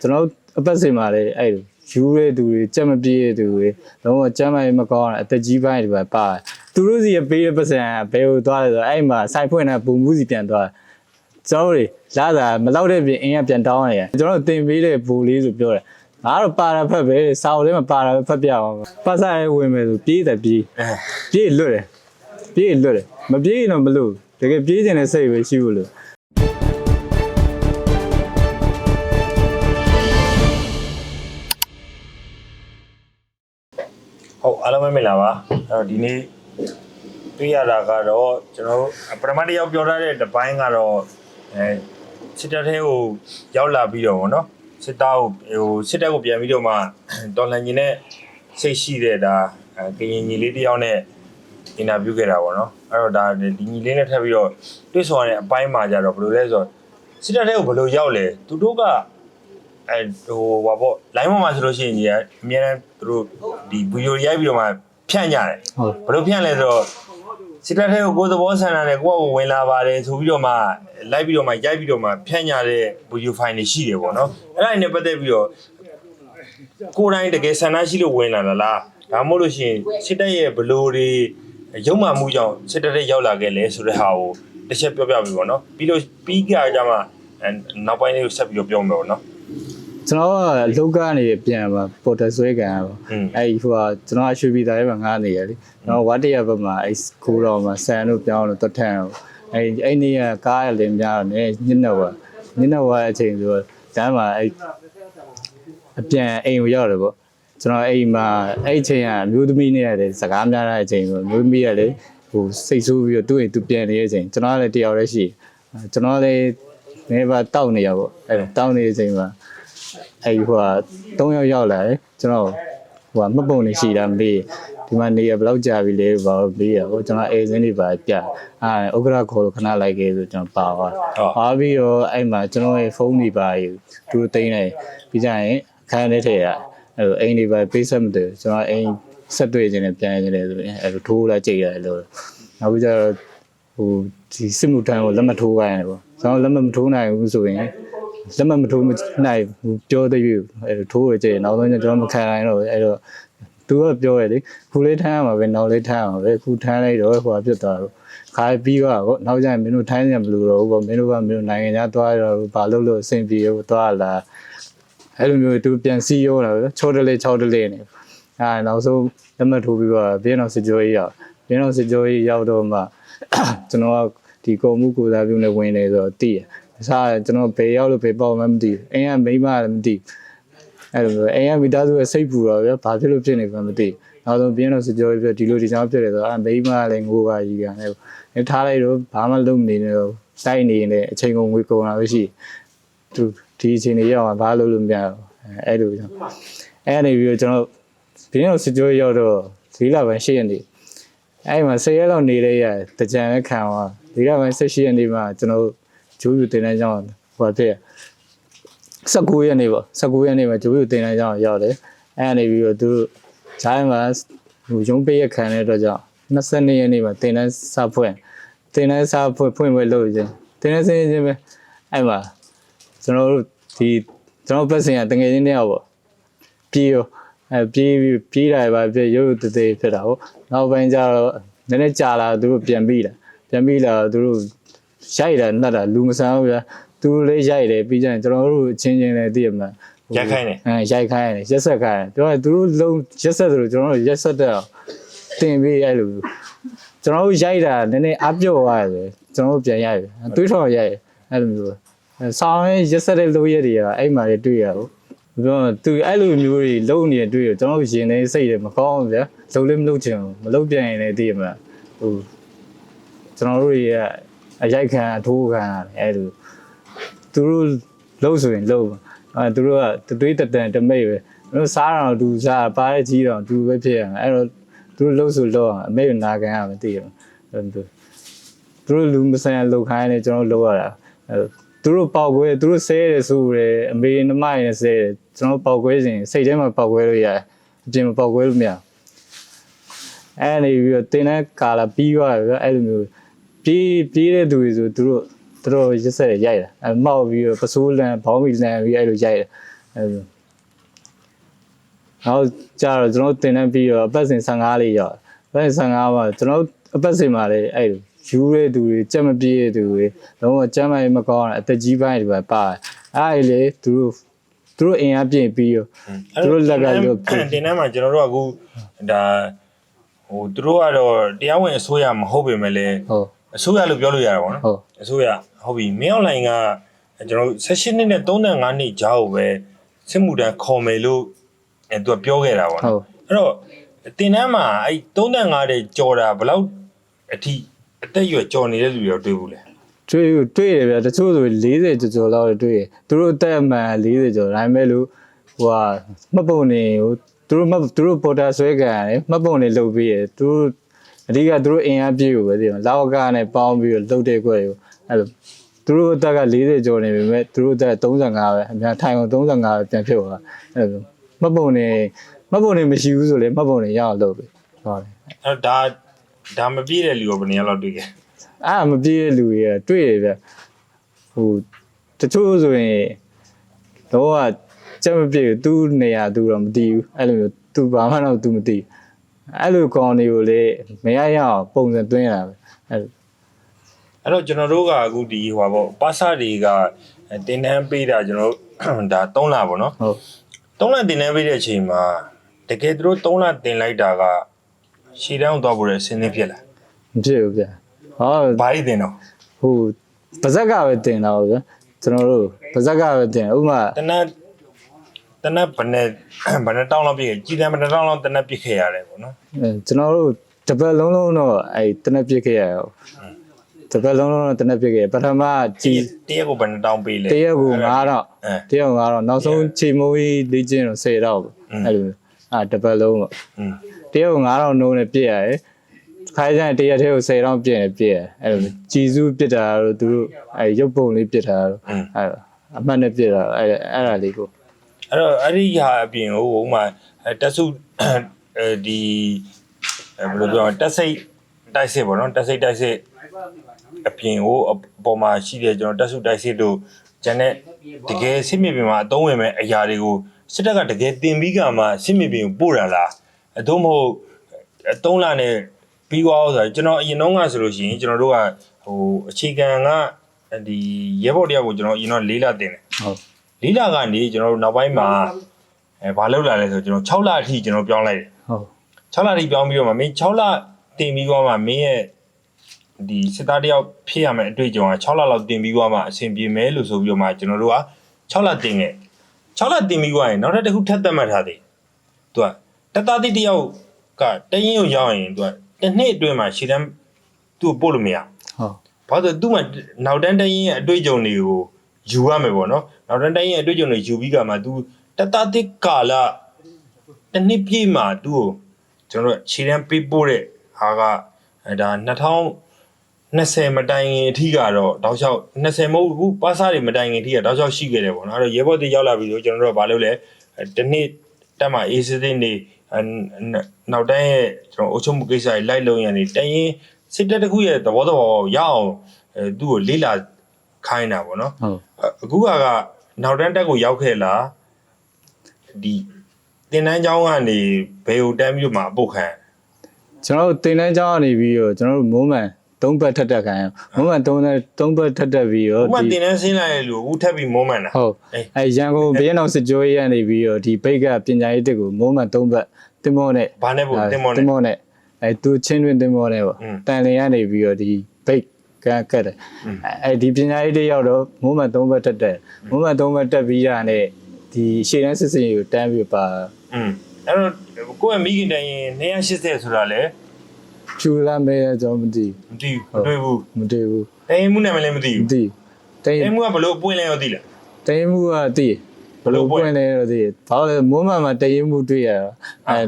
ကျွန်တော်တို့အပတ်စဉ်မှာလည်းအဲ့လိုယူတဲ့သူတွေကြက်မပြေးတဲ့သူတွေလုံးဝကြမ်းမရေးမကောင်းတဲ့အသက်ကြီးပိုင်းတွေပဲပါတယ်သူတို့စီကပေးတဲ့ပတ်စံကဘယ်ကိုသွားလဲဆိုတော့အဲ့မှာစိုက်ဖွင့်တဲ့ပုံမှုစီပြန်သွားတယ်ကျွန်တော်တို့တွေလာတာမလောက်တဲ့ပြင်အင်းကပြန်တောင်းရတယ်ကျွန်တော်တို့တင်ပေးတဲ့ဘူလေးဆိုပြောတယ်ငါတော့ပါတာဖက်ပဲစာအုပ်လေးမှာပါတာပဲဖက်ပြအောင်ပတ်ဆိုင်ဝင်မယ်ဆိုပြေးတယ်ပြေးပြေးလွတ်တယ်ပြေးလွတ်တယ်မပြေးရင်တော့မလို့တကယ်ပြေးကျင်တဲ့စိတ်ပဲရှိဘူးလို့ ဟုတ်အားလုံးပဲမင်္ဂလာပါအဲ့တော့ဒီနေ့တွေ့ရတာကတော့ကျွန်တော်တို့ပထမတစ်ယောက်ပြောထားတဲ့တစ်ပိုင်းကတော့အဲစစ်တပ်ထဲကိုရောက်လာပြီးတော့ဗောနော်စစ်တပ်ကိုဟိုစစ်တပ်ကိုပြန်ပြီးတော့မှတော်လှန်ခြင်းနဲ့စိတ်ရှိတဲ့ဒါအဲကရင်ညီလေးတစ်ယောက်နဲ့အင်တာဗျူးခဲ့တာဗောနော်အဲ့တော့ဒါဒီညီလေးနဲ့ထပ်ပြီးတော့တွေ့ဆုံရတဲ့အပိုင်းမှာကြတော့ဘယ်လိုလဲဆိုတော့စစ်တပ်ထဲကိုဘယ်လိုရောက်လဲသူတို့က အဲဟိုဘာပေါ့ line ပေါ်မှာဆိုလို့ရှိရင်ကြီးကအများနဲ့သူတို့ဒီဗီဒီယိုရိုက်ပြီးတော့မှဖြန့်ကြတယ်ဟုတ် ဘယ်လိုဖြန့်လဲဆိုတော့စစ်တပ်ထဲကိုကိုယ်သဘောဆန္ဒနဲ့ကိုယ့်အကိုဝင်လာပါတယ်ဆိုပြီးတော့မှလိုက်ပြီးတော့မှရိုက်ပြီးတော့မှဖြန့်ကြတဲ့ဗီဒီယိုဖိုင်တွေရှိတယ်ပေါ့နော်အဲ့ဒါနဲ့ပတ်သက်ပြီးတော့ကိုယ်တိုင်းတကယ်ဆန္ဒရှိလို့ဝင်လာတာလားဒါမှမဟုတ်လို့ရှိရင်စစ်တပ်ရဲ့ဘလိုတွေရုံမှမှုကြောင့်စစ်တပ်ထဲရောက်လာခဲ့လဲဆိုတဲ့ဟာကိုတစ်ချက်ပြောပြပြီပေါ့နော်ပြီးလို့ပြီးကြကြမှာအဲနောက်ပိုင်းလေးကိုဆက်ပြီးတော့ပြောမယ်ပေါ့နော် ကျွန်တော်ကအလုတ်ကနေပြန်ပါပေါ်တက်ဆွဲကန်ပါอืมအဲ့ဒီဟိုကကျွန်တော်အရွှေပြည်သားရဲ့မှာငားနေရလေကျွန်တော်ဝတ်တရဘက်မှာအဲ့ကိုတော်မှာဆန်တို့ပြောင်းလို့တွတ်ထန်တော့အဲ့အဲ့နေ့ကကားရလင်းများတော့နေညနေဝညနေဝအချိန်ဆိုတော့ကျမ်းမှာအဲ့အပြန်အိမ်ကိုရောက်တယ်ပေါ့ကျွန်တော်အိမ်မှာအဲ့အချိန်ကအမျိုးသမီးနဲ့ရတယ်စကားများတဲ့အချိန်ဆိုမျိုးသမီးကလေဟိုစိတ်ဆိုးပြီးတော့သူ့အိမ်သူပြန်နေတဲ့အချိန်ကျွန်တော်ကလည်းတယောက်တည်းရှိကျွန်တော်လည်းနေပါတောက်နေရပေါ့အဲ့တောက်နေတဲ့အချိန်မှာ အဲ့ဟိုက3ယောက်ရောက်လာတယ်ကျွန်တော်ဟိုကမှတ်ပုံနေရှိတာမလေးဒီမှာနေရဘယ်လောက်ကြာပြီလဲဘာလို့ပြီးရဟိုကျွန်တော်အေးစင်းတွေပါပြအာဥက္ကရာခေါ်လို့ခဏလိုက်ခဲ့ဆိုကျွန်တော်ပါသွားပါပြီးတော့အဲ့မှာကျွန်တော်ရဲ့ဖုန်းတွေပါသူသိမ်းလိုက်ပြီးကြရင်အခန်းထဲထည့်ရအဲ့လိုအိမ်တွေပါပေးဆက်မတယ်ကျွန်တော်အိမ်ဆက်တွေ့ခြင်းနဲ့ပြန်ခြင်းနဲ့ဆိုရင်အဲ့လိုထိုးလာကြိတ်ရတယ်လို့နောက်ပြီးကြတော့ဟိုဒီစစ်မှုထမ်းကိုလက်မထိုးခိုင်းတယ်ပေါ့ ကျွန်တော်လက်မထိုးနိုင်ဘူးဆိုရင်လက်မမထိုးမနိုင်ဘူးပြောသေးပြီအဲ့လိုထိုးရကြည့်နောက်ဆုံးကျကျွန်တော်မခံနိုင်တော့ဘူးအဲ့တော့သူကပြောရလေခုလေးထမ်းရမှာပဲနောက်လေးထမ်းရမှာပဲခုထမ်းလိုက်တော့ဟိုကပြတ်သွားတော့ခါပြီးတော့ဗောနောက်ကျရင်မင်းတို့ထမ်းရမလို့တော့ဘူးဗောမင်းတို့ကမင်းတို့နိုင်ငံခြားသွားတော့ဘာလို့လို့အဆင်ပြေရောသွားလာအဲ့လိုမျိုးသူပြန်စီရောတာပဲချောတလေးချောတလေးနေအဲနောက်ဆုံးလက်မထိုးပြီးတော့ပြင်းအောင်စစ်ကြောရေးရောက်ပြင်းအောင်စစ်ကြောရေးရောက်တော့မှကျွန်တော်က ဒီကုံမှုကိုစားပြုနဲ့ဝင်နေဆိုတော့တည်ရအစားကျွန်တော်ဘယ်ရောက်လို့ဘယ်ပေါ့မှမသိဘူးအိမ်ကမိန်းမလည်းမသိဘူးအဲ့လိုမျိုးအိမ်ကမိသားစုရဲ့စိတ်ပူတော့ဗျာဘာဖြစ်လို့ဖြစ်နေမှမသိဘူးနောက်ဆုံးပြင်းတော့စကြောပြဒီလိုဒီကြောင်ဖြစ်တယ်ဆိုတော့အဲမိန်းမလည်းငိုပါကြီးကန်လည်းအဲထားလိုက်တော့ဘာမှလုပ်မနေနဲ့တော့စိုက်နေရင်လည်းအချိန်ကုန်ငွေကုန်တာပဲရှိသူဒီအချိန်တွေရောက်အောင်ဘာလုပ်လို့မရတော့အဲအဲ့လိုကြောင့်အဲ့နေပြီးတော့ကျွန်တော်ပြင်းတော့စကြောရောက်တော့ဈေးလာပိုင်း၈ရက်နေအဲ့မှာ၁၀ရက်လောက်နေလေရတကြံလည်းခံသွား ဒီကပိုင်း၁၈ရက်နေမှာကျွန်တော်ဂျိုးယူတင်တဲ့ကြောင်းဟိုဖြစ်19ရက်နေ့ပေါ့19ရက်နေ့မှာဂျိုးယူတင်တဲ့ကြောင်းရောက်တယ်အဲ့ကနေပြီးတော့သူတို့ဂျိုင်းမှာဟိုရုံးပေးရခံတဲ့အတွက်ကြောင့်22ရက်နေ့မှာတင်တဲ့စာဖွင့်တင်တဲ့စာဖွင့်ဖွင့်ပွဲလုပ်ခြင်းတင်တဲ့စင်းချင်းပဲအဲ့မှာကျွန်တော်တို့ဒီကျွန်တော်ပတ်စင်ကတငယ်ချင်းတယောက်ပေါ့ပြေးရောအဲပြေးပြီးပြေးတာပဲပြေးရုပ်ရုပ်တသေးဖြစ်တာဟုတ်နောက်ပိုင်းကျတော့နည်းနည်းကြာလာသူတို့ပြန်ပြီးလာ ပြန်ပြီးလာသူတို့ရိုက်တာနှက်တာလူမဆန်းဘူးဗျာသူတို့လည်းရိုက်တယ်ပြီးကြရင်ကျွန်တော်တို့အချင်းချင်းလည်းသိရမှာရိုက်ခိုင်းတယ်အဲရိုက်ခိုင်းတယ်ရက်ဆက်ခိုင်းတယ်ပြောရင်သူတို့လုံးရက်ဆက်တယ်လို့ကျွန်တော်တို့ရက်ဆက်တဲ့အောင်တင်ပြီးအဲ့လိုကျွန်တော်တို့ရိုက်တာနည်းနည်းအပြော့သွားတယ်ကျွန်တော်တို့ပြန်ရိုက်တယ်တွေးထောင်ရိုက်တယ်အဲ့လိုမျိုးအဲဆောင်းရင်ရက်ဆက်တဲ့လိုရက်တွေကအဲ့မှာတွေတွေ့ရဘူးပြောရင်သူအဲ့လိုမျိုးတွေလုံနေတွေ့ရကျွန်တော်တို့ရင်ထဲစိတ်တွေမကောင်းဘူးဗျာလုံလည်းမလုံချင်ဘူးမလုံပြန်ရင်လည်းသိရမှာဟို ကျွန်တော်တို့ရဲ့အရိုက်ခံအထိုးခံရတယ်အဲ့လိုသူတို့လှုပ်ဆိုရင်လှုပ်အဲသူတို့ကတသွေးတတန်တမိတ်ပဲသူတို့စားတော့သူစားပါတဲ့ကြီးတော့သူပဲဖြစ်ရမှာအဲ့တော့သူတို့လှုပ်ဆိုလှုပ်အောင်အမေကနာခံရမှာသိရမှာအဲ့လိုသူတို့လူမဆန်လှုပ်ခိုင်းနေကျွန်တော်လှုပ်ရတာအဲ့သူတို့ပေါက်ကွဲသူတို့ဆဲတယ်ဆိုရယ်အမေနှမရယ်ဆဲတယ်ကျွန်တော်ပေါက်ကွဲစဉ်စိတ်ထဲမှာပေါက်ကွဲလို့ရတယ်အပြင်မှာပေါက်ကွဲလို့မရဘူးအဲ့နေပြီးတော့တင်းတဲ့ကာလာပြီးသွားတယ်ဗျအဲ့လိုမျိုး ပြေးပြေးတဲ့သူတွေဆိုသူတို့သူတို့ရက်ဆက်ရိုက်တာအဲမောက်ပြီးတော့ပစိုးလန်ဘောင်းမီလန်ပြီးအဲ့လိုရိုက်တယ်အဲလိုနောက်ကြတော့ကျွန်တော်တင်တန်းပြီးတော့အပတ်စဉ်15လေးရောက်အပတ်စဉ်15မှာကျွန်တော်အပတ်စဉ်မှာလေအဲ့လိုယူရဲသူတွေကြက်မပြေးတဲ့သူတွေလုံးဝကြမ်းမိုင်မကောင်းတဲ့အသက်ကြီးပိုင်းတွေပဲပါတယ်အဲ့ဒီလေသူတို့သူတို့အင်အားပြင်ပြီးတော့သူတို့လက်ကလို့တင်တန်းမှာကျွန်တော်တို့ကအခုဒါဟိုသူတို့ကတော့တရားဝင်အစိုးရမဟုတ်ပေမဲ့လည်းဟုတ် အစိုးရလို့ပြောလို့ရတာပေါ့နော်ဟုတ်အစိုးရဟုတ်ပြီမင်းအွန်လိုင်းကကျွန်တော်16နှစ်နဲ့35နှစ်ကြာကိုပဲစစ်မှုတန်းခေါ်မယ်လို့အဲသူကပြောခဲ့တာပေါ့ဟုနော်တ်အဲ့တော့တင်တန်းမှာအဲ့35တဲ့ကြော်တာဘယ်လောက်အထိအသက်အရွယ်ကြော်နေတဲ့လူတွေရောတွေ့ဘူးလဲတွေ့တွေ့တယ်ဗျာတချို့ဆို40ကျော်ကျော်လောက်တွေ့ရသူတို့အသက်အမှန်40ကျော်ဒါပေမဲ့လို့ဟိုဟာမှတ်ပုံနေဟိုသူတို့မှတ်သူတို့ပေါ်တာဆွဲကြရတယ်မှတ်ပုံနေလုပ်ပြီးရသူတို့ အဓိကသူတို့အင်အားပြည့်ကိုပဲသိမှာလောက်ကနဲ့ပေါင်းပြီးတော့လုပ်တဲ့ခွဲကိုအဲ့လိုသူတို့အသက်က40ကျော်နေပေမဲ့သူတို့အသက်35ပဲအများထိုင်အောင်35ပဲပြန်ဖြစ်သွားအဲ့လိုမှတ်ပုံနေမှတ်ပုံနေမရှိဘူးဆိုလေမှတ်ပုံနေရအောင်လုပ်ပြီဟုတ်တယ်အဲ့တော့ဒါဒါမပြည့်တဲ့လူရောဘယ်နှစ်ယောက်လောက်တွေ့ခဲ့အဲ့ဒါမပြေးတဲ့လူတွေကတွေ့တယ်ဗျဟိုတချို့ဆိုရင်တော့ကကြက်မပြေဘူးသူ့နေရာသူတော့မသိဘူးအဲ့လိုမျိုးသူဘာမှတော့သူမသိဘူး အဲ့လိုကောင်တွေကိုလေမရရအောင်ပုံစံသွင်းရတာပဲအဲ့လိုအဲ့တော့ကျွန်တော်တို့ကအခုဒီဟိုပါပေါ့ပါစာတွေကတင်တန်းပေးတာကျွန်တော်တို့ဒါ3လပေါ့နော်ဟုတ်3လတင်တန်းပေးတဲ့အချိန်မှာတကယ်သူတို့3လတင်လိုက်တာကရှည်တန်းသွားဖို့ရအစင်းသင်းဖြစ်လာမဖြစ်ဘူးဗျဟောဘာကြီးတင်တော့ဟိုပါဇက်ကပဲတင်တော့ဗျကျွန်တော်တို့ပါဇက်ကပဲတင်ဥပမာတနက် တနက်ဘယ်နဲ့ဘယ်နဲ့တောင်းလောက်ပြည့်ခဲ့ကြီးတယ်ဘယ်နဲ့တောင်းလောက်တနက်ပြည့်ခဲ့ရတယ်ပေါ့နော်အဲကျွန်တော်တို့တပတ်လုံးလုံးတော့အဲတနက်ပြည့်ခဲ့ရအောင်တပတ်လုံးလုံးတော့တနက်ပြည့်ခဲ့ပထမကြီးတရက်ကိုဘယ်နဲ့တောင်းပေးလဲတရက်ကို9တော့တရက်ကို9တော့နောက်ဆုံးချိန်မိုးကြီးလေးချင်းတော့10တော့ပေါ့အဲ့လိုအာတပတ်လုံးပေါ့တရက်ကို9တော့နှုံးနဲ့ပြည့်ရတယ်ခိုင်းကြတဲ့တရက်သေးကို10တောင်းပြည့်နေပြည့်ရတယ်အဲ့လိုကြည်စုပြစ်တာတို့သူတို့အဲရုပ်ပုံလေးပြစ်တာတို့အဲအမှတ်နဲ့ပြစ်တာအဲအဲ့ဒါလေးကို အဲ့တော့အဲ့ဒီဟာအပြင်ဟိုဟိုမှာအဲတက်စုအဲဒီအဲဘယ်လိုပြောမလဲတက်စိတ်တိုက်စစ်ပေါ့နော်တက်စိတ်တိုက်စစ်အပြင်ဟိုအပေါ်မှာရှိတဲ့ကျွန်တော်တက်စုတိုက်စစ်တို့ဂျန်နဲ့တကယ်စစ်မြေပြင်မှာအသုံးဝင်မဲ့အရာတွေကိုစစ်တပ်ကတကယ်တင်ပြီးကမှစစ်မြေပြင်ကိုပို့တာလားအတော့မဟုတ်အသုံးလာနဲ့ပြီးသွားအောင်ဆိုတော့ကျွန်တော်အရင်တော့ကဆိုလို့ရှိရင်ကျွန်တော်တို့ကဟိုအခြေခံကဒီရဲဘော်တယောက်ကိုကျွန်တော်အရင်တော့လေးလာတင်တယ်ဟုတ် လေးလကနေကျွန်တော်တို့နောက်ပိုင်းမှာအဲဘာလုပ်လာလဲဆိုတော့ကျွန်တော်6လအထိကျွန်တော်ပြောင်းလိုက်တယ်ဟုတ်6လအထိပြောင်းပြီးတော့မှမင်း6လတင်ပြီးတော့မှမင်းရဲ့ဒီစစ်သားတယောက်ဖြစ်ရမယ်အတွေ့အကြုံက6လလောက်တင်ပြီးတော့မှအဆင်ပြေမယ်လို့ဆိုပြီးတော့မှကျွန်တော်တို့က6လတင်ခဲ့6လတင်ပြီးတော့ရင်နောက်တစ်ခုထပ်သတ်မှတ်ထားသေးသူကတသားတိတယောက်ကတရင်ကိုရောက်ရင်သူကတစ်နှစ်အတွင်းမှာရှည်တန်းသူ့ကိုပို့လို့မရဘူးဟုတ်ဘာလို့လဲသူ့မှာနောက်တန်းတရင်ရဲ့အတွေ့အကြုံတွေကို ယူရမယ်ပေါ့နော်နောက်တန်းတရင်ရဲ့အတွေ့အကြုံတွေယူပြီးကမှ तू တတတိကာလတစ်နှစ်ပြည့်မှာ तू ကိုကျွန်တော်တို့ခြေတန်းပေးပို့တဲ့ဟာကအဲဒါ2020မတိုင်ခင်အထိကတော့တောက်လျှောက်20မဟုတ်ဘူးပါစားတွေမတိုင်ခင်အထိကတောက်လျှောက်ရှိခဲ့တယ်ပေါ့နော်အဲ့တော့ရဲဘော်တွေရောက်လာပြီဆိုကျွန်တော်တို့ကဘာလုပ်လဲအဲတစ်နှစ်တက်မှအေးစစ်စစ်နေအဲနောက်တန်းရဲ့ကျွန်တော်အုပ်ချုပ်မှုကိစ္စတွေလိုက်လုံရနေတရင်စစ်တပ်တစ်ခုရဲ့သဘောသဘောရအောင်အဲသူ့ကိုလေးလာခိုင်းတာပေါ့နော်ဟုတ် အခုကကနောက်တန်းတက်ကိုရောက်ခဲ့လားဒီတင်တန်းကျောင်းကနေဘယ်ကိုတန်းပြီးတော့မှအပုတ်ခံကျွန်တော်တို့တင်တန်းကျောင်းကနေပြီးတော့ကျွန်တော်တို့မိုးမှန်သုံးဘက်ထက်တက်ခိုင်းမိုးမှန်သုံးတဲ့သုံးဘက်ထက်တက်ပြီးတော့ဥပမာတင်တန်းဆင်းလာတဲ့လူအခုထပ်ပြီးမုံမှန်တာဟုတ်အေးအဲရန်ကုန်ဘရန်အောင်စစ်ကြောရေးရနေပြီးတော့ဒီဘိတ်ကပညာရေးတက်ကိုမိုးမှန်သုံးဘက်တင်မောနဲ့ဘာနဲ့ပို့တင်မောတင်နဲ့မောနဲ့အဲသူချင်းတွင်တင်မောနဲ့ပေါ့อืมတန်လင်ရနေပြီးတော့ဒီဘိတ် ကံကက်တယ်အဲဒီပညာရေးတယောက်တော့မိုးမှန်၃ဘက်တက်တယ်မိုးမှန်၃ဘက်တက်ပြီးတာနဲ့ဒီရှေ့တန်းစစ်စင်ကိုတန်းပြီးပါอืมအဲ့တော့ကိုယ့်ရဲ့မိခင်တိုင်ရင်280ဆိုတာလေကျူလာမဲကျွန်တော်မသိမသိဘူးမတွေ့ဘူးမတွေ့ဘူးတိုင်မှုနဲ့မလဲမသိဘူးမသိတိုင်မှုကဘလို့ပွင့်လဲရောသိလားတိုင်မှုကသိဘလို့ပွင့်လဲရောသိဘာလို့မိုးမှန်မှာတိုင်မှုတွေ့ရတာအဲ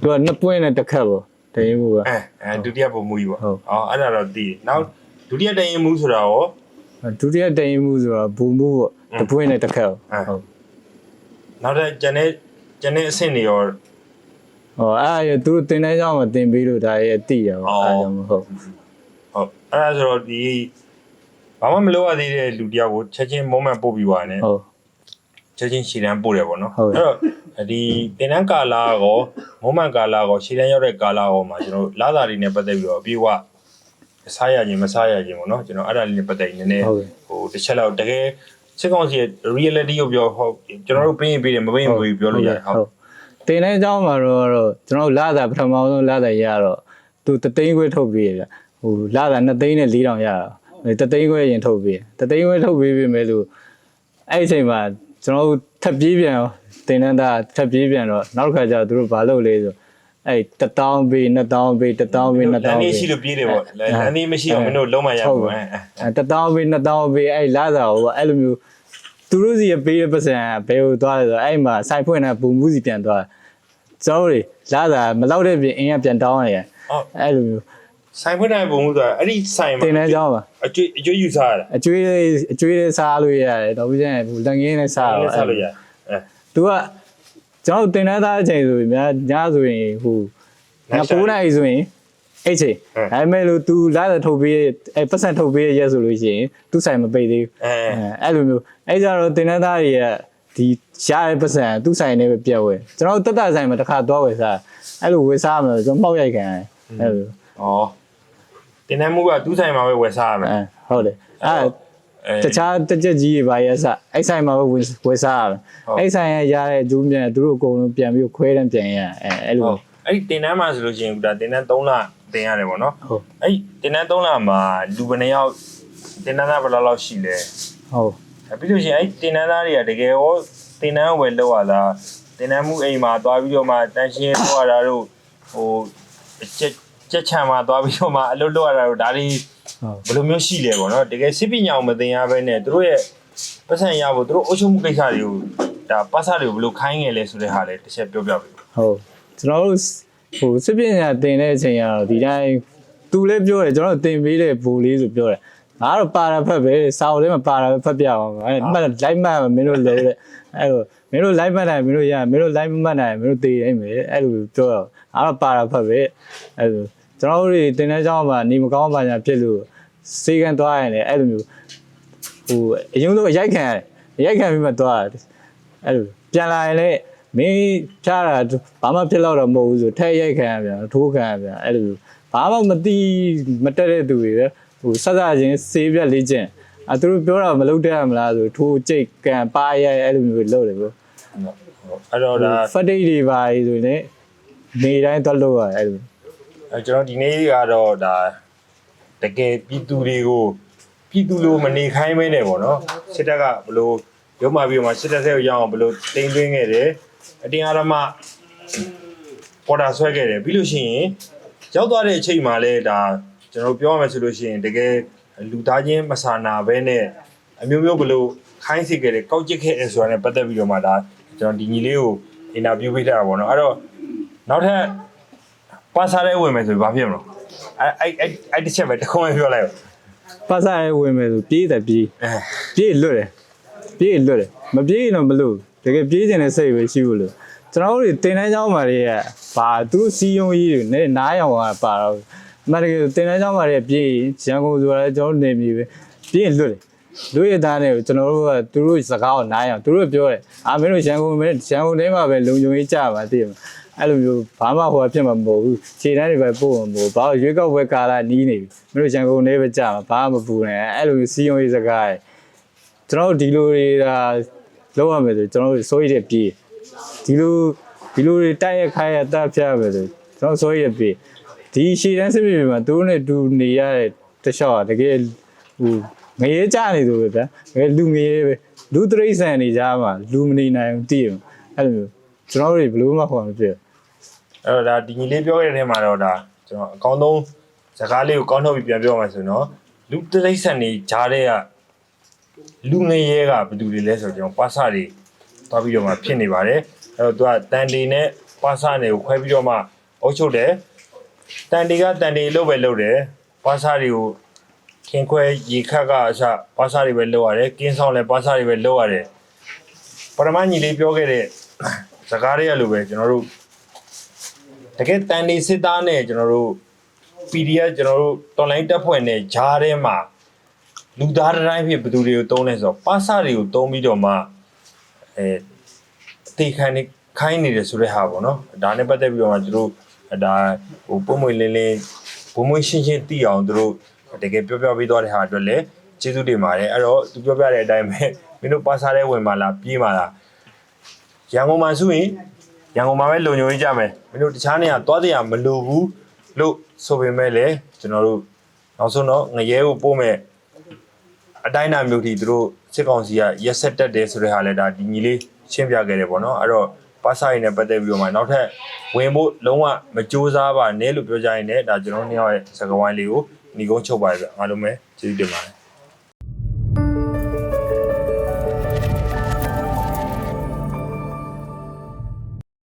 သူကနှစ်ပွင့်နဲ့တစ်ခက်ပေါ့တိုင်မှုကအဲဒုတိယပုံမူကြီးပေါ့ဟောအဲ့ဒါတော့သိနောက် ဒုတိယတိုင်ရင်မှုဆိုတာရောဒုတိယတိုင်မှုဆိုတာဘူမှုပေါ့อืมတစ်ပွင့်နဲ့တစ်ခတ်ပေါ့အဲဟုတ်နောက်တဲ့ကျန်တဲ့ကျန်တဲ့အဆင့်တွေရောဟောအဲ့ရသူတင်တဲ့ကြောင်းမတင်ပြီးလို့ဒါရဲ့တိရပါအဲ့ကြောင့်မဟုတ်ဟုတ်အဲ့ဒါဆိုတော့ဒီဘာမှမလုပ်ရသေးတဲ့လူတယောက်ကိုချက်ချင်း moment ပို့ပြီးသွားတယ်ဟုတ်ချက်ချင်းရှည်တန်းပို့တယ်ပေါ့နော်ဟုတ်ကဲ့တော့ဒီတင်တန်းကာလာကောမုံမှန်ကာလာကောရှည်တန်းရောက်တဲ့ကာလာကောမှာကျွန်တော်တို့လာသာတွေနဲ့ပတ်သက်ပြီးတော့အပြေအဝ စားရခြင်းမစားရခြင်းပေါ့နော်ကျွန်တော်အဲ့ဒါလေးနဲ့ပတ်သက်ရင်နည်းနည်းဟုတ်ကဲ့ဟိုတစ်ချက်လောက်တကယ်စစ်ကောင်စီရဲ့ reality ကိုပြောဟုတ်ကျွန်တော်တို့ပြင်ရင်ပြင်တယ်မပြင်ရင်မပြင်ပြောလို့ရတယ်ဟုတ်တင်တဲ့အကြောင်းမှာတော့တော့ကျွန်တော်တို့လာတာပထမဆုံးလာတာရတော့သူတသိန်းခွဲထုတ်ပြီးရဟိုလာတာ2သိန်းနဲ့400ရတာတသိန်းခွဲရင်ထုတ်ပြီးတသိန်းခွဲထုတ်ပြီးပြီမဲ့လို့အဲ့ဒီအချိန်မှာကျွန်တော်တို့ထပ်ပြေးပြန်တင်တဲ့သားထပ်ပြေးပြန်တော့နောက်တစ်ခါကျတော့သူတို့ဘာလုပ်လဲဆို အဲ့1000ပေး2000ပေး1000ပေးလမ်း2000လေးပေးရှိလို့ပြေးတယ်ပေါ့လမ်းလေးမရှိတော့မင်းတို့လုံးမရဘူးအဲအဲတတောင်းပေးနှစ်တောင်းပေးအဲ့လာတာဟိုအဲ့လိုမျိုးသူတို့စီပေးတဲ့ပတ်စံကဘယ်ကိုသွားလဲဆိုတော့အဲ့မှာစိုက်ဖွင့်တဲ့ပုံမှုစီပြန်သွားကျွန်တော်တို့လာတာမလောက်တဲ့ပြင်အင်းကပြန်တောင်းရရဟုတ်အဲ့လိုမျိုးဆိုင်ဖွင့်တဲ့ပုံမှုဆိုတာအဲ့ဒီဆိုင်မှာတင်တဲ့ကြောင်းပါအကျွေးအကျွေးယူစားရတာအကျွေးလေးအကျွေးလေးစားလို့ရတယ်တော့ပြီးရင်ဟိုလက်ငင်းနဲ့စားအဲ့တော့ဒါစားလို့ရအဲသူက ကျွန်တော်တင်တဲ့သားအချိန်ဆိုရင်များညဆိုရင်ဟို9နိုင်ဆိုရင်အဲ့ချိန်ဒါပေမဲ့လို့ तू လာတဲ့ထုတ်ပေးအဲ့ပတ်စံထုတ်ပေးရက်ဆိုလို့ရှိရင်သူဆိုင်မပိတ်သေးဘူးအဲအဲအဲ့လိုမျိုးအဲ့ကြတော့တင်တဲ့သားတွေကဒီရှားတဲ့ပတ်စံသူ့ဆိုင်နဲ့ပဲပြတ်ဝဲကျွန်တော်တို့တက်တာဆိုင်မှာတစ်ခါသွားဝယ်စားအဲ့လိုဝယ်စားမှာကျွန်တော်မှောက်ရိုက်ခံရတယ်အဲ့လိုဩတင်တဲ့မှုကသူ့ဆိုင်မှာပဲဝယ်စားရမယ်အဲဟုတ်တယ်အဲအဲ တခြားတက်ချက်ကြီးတွေပါရဲ့စအဲ့ဆိုင်မှာပဲဝယ်ဝယ်စားရမယ်အဲ့ဆိုင်ရရတဲ့အကျိုးမြန်သူတို့အကုန်လုံးပြန်ပြီးခွဲတန်းပြန်ရအဲအဲ့လိုဟုတ်အဲ့ဒီတင်တန်းမှာဆိုလို့ရှိရင်ဒါတင်တန်း3လတင်ရတယ်ပေါ့နော်ဟုတ်အဲ့ဒီတင်တန်း3လမှာလူဘယ်နှယောက်တင်တန်းသားဘယ်လောက်လောက်ရှိလဲဟုတ်အဲ့ပြီးလို့ရှိရင်အဲ့ဒီတင်တန်းသားတွေကတကယ်ရောတင်တန်းဝယ်လောက်ရလားတင်တန်းမှုအိမ်မှာသွားပြီးတော့မှတန်ရှင်းလောက်ရတာတို့ဟိုချက်ချက်ချံမှာသွားပြီးတော့မှအလုပ်လုပ်ရတာတို့ဒါတွေဟုတ် ဘယ်လိုမျိုးရှိလဲပေါ့နော်တကယ်စစ်ပညာကိုမသိရဘဲနဲ့သူတို့ရဲ့ပတ်စံရဖို့သူတို့အုပ်ချုပ်မှုကိစ္စတွေကိုဒါပတ်စံတွေကိုဘယ်လိုခိုင်းငယ်လဲဆိုတဲ့ဟာလည်းတစ်ချက်ပြောပြပေးဟုတ်ကျွန်တော်တို့ဟိုစစ်ပညာတင်တဲ့အချိန်ကတော့ဒီတိုင်းသူလည်းပြောတယ်ကျွန်တော်တို့တင်ပေးတဲ့ဘူလေးဆိုပြောတယ်ငါတော့ပါတာဖက်ပဲစာအုပ်ထဲမှာပါတာပဲဖက်ပြအောင်အဲ့မှတ်လိုက်မှတ်မင်းတို့လည်းတဲ့အဲ့လိုမင်းတို့လိုက်မှတ်နိုင်မင်းတို့ရမင်းတို့လိုက်မမှတ်နိုင်မင်းတို့တည်နိုင်မယ်အဲ့လိုပြောတော့ငါတော့ပါတာဖက်ပဲအဲ့လို ကျွန်တော်တို့တွေတင်တဲ့ကြောင်းမှာနေမကောင်းပါညာဖြစ်လို့စေကန်သွားရင်လည်းအဲ့လိုမျိုးဟိုအရင်ဆုံးအရိုက်ခံရတယ်အရိုက်ခံပြီးမှသွားတယ်အဲ့လိုပြန်လာရင်လည်းမင်းဖြားတာဘာမှဖြစ်တော့တော့မဟုတ်ဘူးဆိုထက်ရိုက်ခံရပြန်ထိုးခံရပြန်အဲ့လိုဘာမှမသိမတက်တဲ့သူတွေပဲဟိုဆက်စားခြင်းစေးပြက်လေးခြင်းအသူတို့ပြောတာမလုပ်တတ်ရမလားဆိုထိုးကြိတ်ကန်ပါရဲအဲ့လိုမျိုးလုပ်တယ်ဘို့အဲ့တော့ဒါဖတ်ဒိတ်တွေပါဆိုရင်နေတိုင်းသွားလုပ်ရအဲ့လို အဲကျွန်တော်ဒီနေ့ကတော့ဒါတကယ်ပြည်သူတွေကိုပြည်သူလိုမနေခိုင်းမဲနဲ့ပေါ့နော်စစ်တပ်ကဘယ်လိုရုံးမှပြီးတော့မှစစ်တပ်ဆက်ရောက်အောင်ဘယ်လိုတင်သွင်းခဲ့တယ်အတင်းအဓမ္မပေါ်တာဆွဲခဲ့တယ်ပြီးလို့ရှိရင်ရောက်သွားတဲ့အချိန်မှာလဲဒါကျွန်တော်ပြောရမယ်ဆိုလို့ရှိရင်တကယ်လူသားချင်းမဆာနာဘဲနဲ့အမျိုးမျိုးဘယ်လိုခိုင်းစေခဲ့တယ်ကောက်ကျစ်ခဲ့တယ်ဆိုတာနဲ့ပတ်သက်ပြီးတော့မှဒါကျွန်တော်ဒီညီလေးကိုအင်တာဗျူးပေးထားတာပေါ့နော်အဲ့တော့နောက်ထပ် ပါစားရဲဝင်မယ်ဆိုရင်ဘာဖြစ်မလို့အဲအဲအဲအဲ့တစ်ချက်ပဲတစ်ခုမှပြောလိုက်ပါ ပတ်စားရဲဝင်မယ်ဆိုပြေးတယ်ပြေး အဲ ပြေးလွတ်တယ်ပြေးလွတ်တယ်မပြေးရင်တော့မလို့တကယ်ပြေးခြင်းနဲ့စိတ်ပဲရှိဘူးလို့ကျွန်တော်တို့တွေတင်တန်းเจ้าမာတွေကဘာသူတို့စီယုံကြီးတွေနဲ့နားရောင်ကပါတော့အမတကယ်တင်တန်းเจ้าမာတွေပြေးရန်ကုန်ဆိုတာလည်းကျွန်တော်တို့နေပြီပဲပြေးရင်လွတ်တယ်လွတ်ရသားနဲ့ကျွန်တော်တို့ကသူတို့စကားကိုနားရအောင်သူတို့ပြောတယ်အာမင်းတို့ရန်ကုန်မင်းရန်ကုန်ထဲမှာပဲလုံခြုံရေးကြပါတည်မှာ အဲ့လိုမျိုးဘာမှဟိုဖြစ်မှာမဟုတ်ဘူးခြေတန်းတွေပဲပို့မှာမဟုတ်ဘာရွေးကောက်ပွဲကာလနီးနေပြီမင်းတို့ရန်ကုန်ထဲပဲကြမှာဘာမှမပူနဲ့အဲ့လိုမျိုးစီယုံရေးစကားတွေကျွန်တော်တို့ဒီလိုတွေဒါလောက်ရမယ်ဆိုကျွန်တော်တို့စိုးရိမ်တဲ့ပြေးဒီလိုဒီလိုတွေတိုက်ရခိုင်းရတက်ဖြတ်ရမယ်ဆိုကျွန်တော်စိုးရိမ်တဲ့ပြေးဒီရှည်တန်းစစ်ပြေမှာသူတို့နဲ့တူနေရတဲ့တခြားတကယ်ဟိုငရေကြနေသူပဲဗျာငယ်လူငရေပဲလူတရိษံနေကြမှာလူမနေနိုင်ဘူးတည်တယ်အဲ့လိုမျိုး ကျွန်တော်တို့ဘယ်လိုမှခေါ်မပြည့်အဲ့တော့ဒါဒီညီလေးပြောရတဲ့ထဲမှာတော့ဒါကျွန်တော်အကောင်းဆုံးစကားလေးကိုကောင်းထုတ်ပြီးပြန်ပြောမှဆိုတော့လူတရိษံနေဂျားတဲ့ကလူငယ်ရဲကဘယ်သူတွေလဲဆိုတော့ကျွန်တော်ပါစာတွေသွားပြီးတော့မှဖြစ်နေပါတယ်အဲ့တော့သူကတန်တီနဲ့ပါစာတွေကိုခွဲပြီးတော့မှအုပ်ချုပ်တယ်တန်တီကတန်တီလုပ်ပဲလုပ်တယ်ပါစာတွေကိုခင်ခွဲရေခတ်ကအစပါစာတွေပဲလုပ်ရတယ်ကင်းဆောင်လည်းပါစာတွေပဲလုပ်ရတယ်ပရမညီလေးပြောခဲ့တဲ့ စကားတွေကလိုပဲကျွန်တော်တို့တကယ်တန်နေစစ်သားနဲ့ကျွန်တော်တို့ PDF ကျွန်တော်တို့ online တက်ဖွဲ့နဲ့ဂျားထဲမှာလူသားတစ်တိုင်းဖြစ်ဘယ်သူတွေကိုတုံးလဲဆိုတော့ပါစာတွေကိုတုံးပြီးတော့မှအဲအသေးခံနေခိုင်းနေတယ်ဆိုတဲ့ဟာပေါ့နော်ဒါနဲ့ပတ်သက်ပြီးတော့မှသူတို့ဒါဟိုပုံမွေလင်းလင်းပုံမွေရှင်းရှင်းသိအောင်သူတို့တကယ်ပြောပြပေးသွားတဲ့ဟာအတွက်လည်းကျေးဇူးတင်ပါတယ်အဲ့တော့သူပြောပြတဲ့အတိုင်းပဲမင်းတို့ပါစားတဲ့ဝင်ပါလားပြေးပါလား ရန်ကုန်မှာဆိုရင်ရန်ကုန်မှာပဲလုံခြုံရေးကြမယ်မင်းတို့တခြားနေရာသွားတဲ့ရမလိုဘူးလို့ဆိုပေမဲ့လည်းကျွန်တော်တို့နောက်ဆုံးတော့ငရဲကိုပို့မဲ့အတိုင်းအတာမျိုးထိသူတို့စစ်ကောင်စီကရက်ဆက်တက်တယ်ဆိုတဲ့ဟာလည်းဒါဒီညီလေးရှင်းပြခဲ့တယ်ပေါ့နော်အဲ့တော့ပါစာရင်းနဲ့ပတ်သက်ပြီးတော့မှနောက်ထပ်ဝင်ဖို့လုံးဝမကြိုးစားပါနဲ့လို့ပြောကြရင်လည်းဒါကျွန်တော်တို့နှစ်ယောက်ရဲ့စကားဝိုင်းလေးကိုညီကုန်းချုပ်ပါပဲအားလုံးပဲကျေးဇူးတင်ပါတယ်